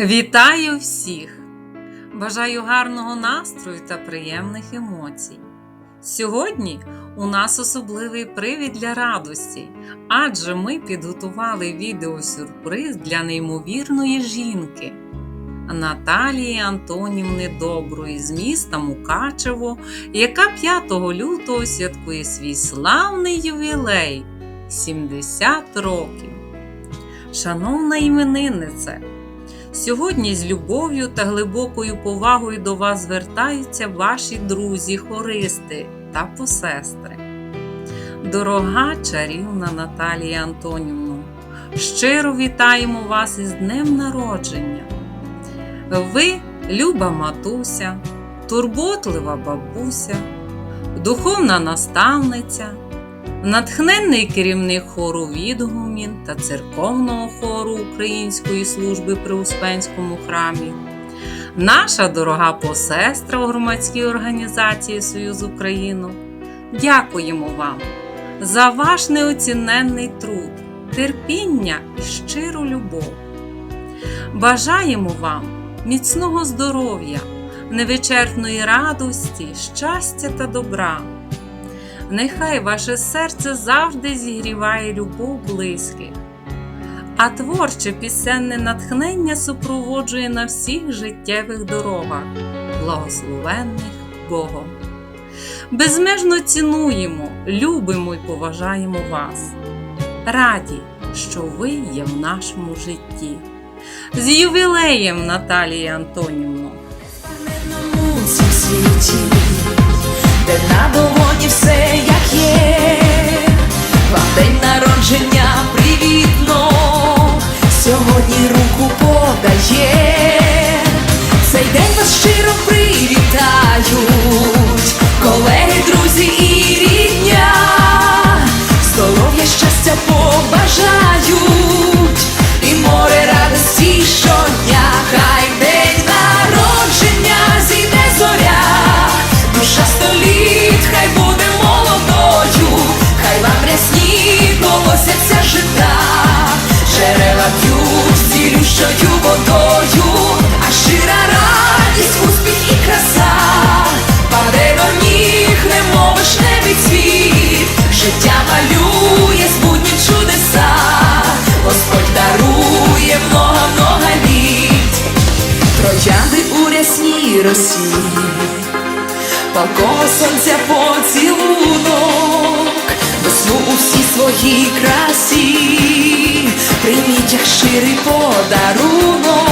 Вітаю всіх! Бажаю гарного настрою та приємних емоцій. Сьогодні у нас особливий привід для радості, адже ми підготували відеосюрприз для неймовірної жінки Наталії Антонівни Доброї з міста Мукачево, яка 5 лютого святкує свій славний ювілей 70 років. Шановна імениннице! Сьогодні з любов'ю та глибокою повагою до вас звертаються ваші друзі, хористи та посестри. Дорога чарівна Наталія Антонівна, щиро вітаємо вас із Днем Народження. Ви люба матуся, турботлива бабуся, духовна наставниця, натхненний керівник хору відгумін та церковного хору Української служби при Успенському храмі, наша дорога посестра у громадській організації Союз Україну. Дякуємо вам за ваш неоціненний труд, терпіння і щиру любов. Бажаємо вам міцного здоров'я, невичерпної радості, щастя та добра. Нехай ваше серце завжди зігріває любов близьких, а творче пісенне натхнення супроводжує на всіх життєвих дорогах, благословенних Богом. Безмежно цінуємо, любимо і поважаємо вас. Раді, що ви є в нашому житті. З ювілеєм Наталії Антонівно! світі, де на долоні все як є, малює чудеса, Господь дарує много-много літ, троянди у рясній росі, палкого сонця поцілунок, весну у всій своїй красі, прийміть як щирий подарунок.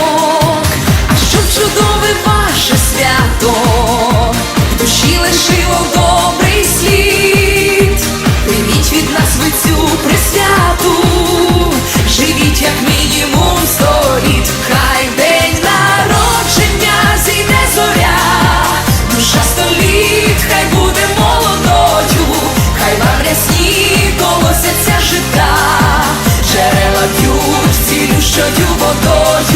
жита, джерела п'ють цілющою водою.